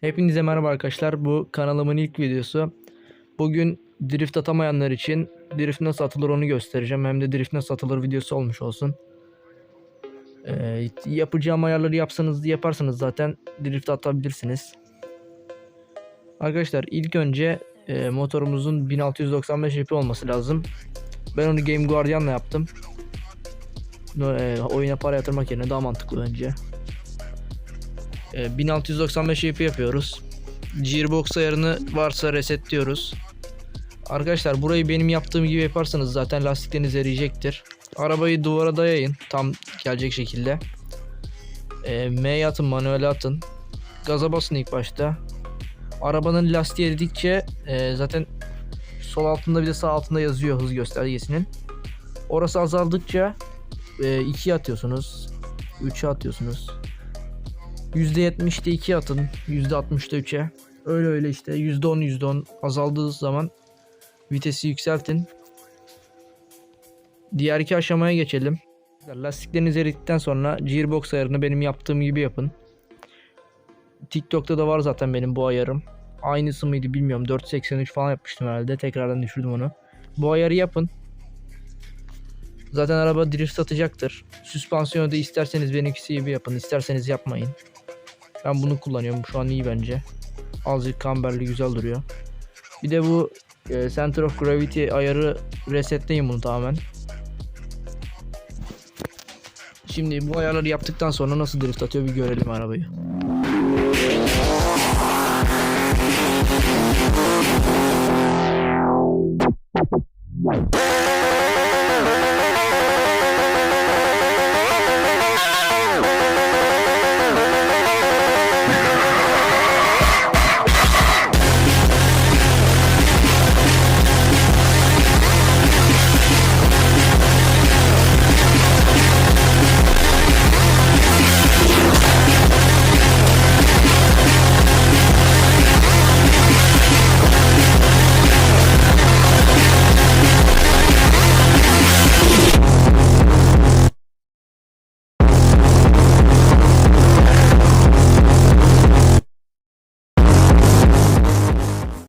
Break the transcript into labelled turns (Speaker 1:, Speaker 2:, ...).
Speaker 1: Hepinize merhaba arkadaşlar. Bu kanalımın ilk videosu. Bugün drift atamayanlar için drift nasıl atılır onu göstereceğim. Hem de drift nasıl atılır videosu olmuş olsun. Ee, yapacağım ayarları yapsanız yaparsanız zaten drift atabilirsiniz. Arkadaşlar ilk önce e, motorumuzun 1695 HP olması lazım. Ben onu Game Guardian'la yaptım. E, oyuna para yatırmak yerine daha mantıklı bence. E, 1695 HP yapıyoruz. Gearbox ayarını varsa resetliyoruz. Arkadaşlar burayı benim yaptığım gibi yaparsanız zaten lastikleriniz eriyecektir. Arabayı duvara dayayın tam gelecek şekilde. E, M'ye atın manuel atın. Gaza basın ilk başta. Arabanın lastiği eridikçe e, zaten sol altında bir de sağ altında yazıyor hız göstergesinin. Orası azaldıkça 2'ye atıyorsunuz. 3'e atıyorsunuz. %70'de 2 atın. %60'da 3'e. Öyle öyle işte. %10 %10 azaldığı zaman vitesi yükseltin. Diğer iki aşamaya geçelim. Lastikleriniz eridikten sonra gearbox ayarını benim yaptığım gibi yapın. TikTok'ta da var zaten benim bu ayarım. Aynısı mıydı bilmiyorum. 4.83 falan yapmıştım herhalde. Tekrardan düşürdüm onu. Bu ayarı yapın. Zaten araba drift atacaktır. Süspansiyonu da isterseniz benimkisi gibi yapın. isterseniz yapmayın. Ben bunu kullanıyorum. Şu an iyi bence. Azıcık kamberli güzel duruyor. Bir de bu e, Center of Gravity ayarı resetleyin bunu tamamen. Şimdi bu ayarları yaptıktan sonra nasıl drift atıyor bir görelim arabayı. Wow.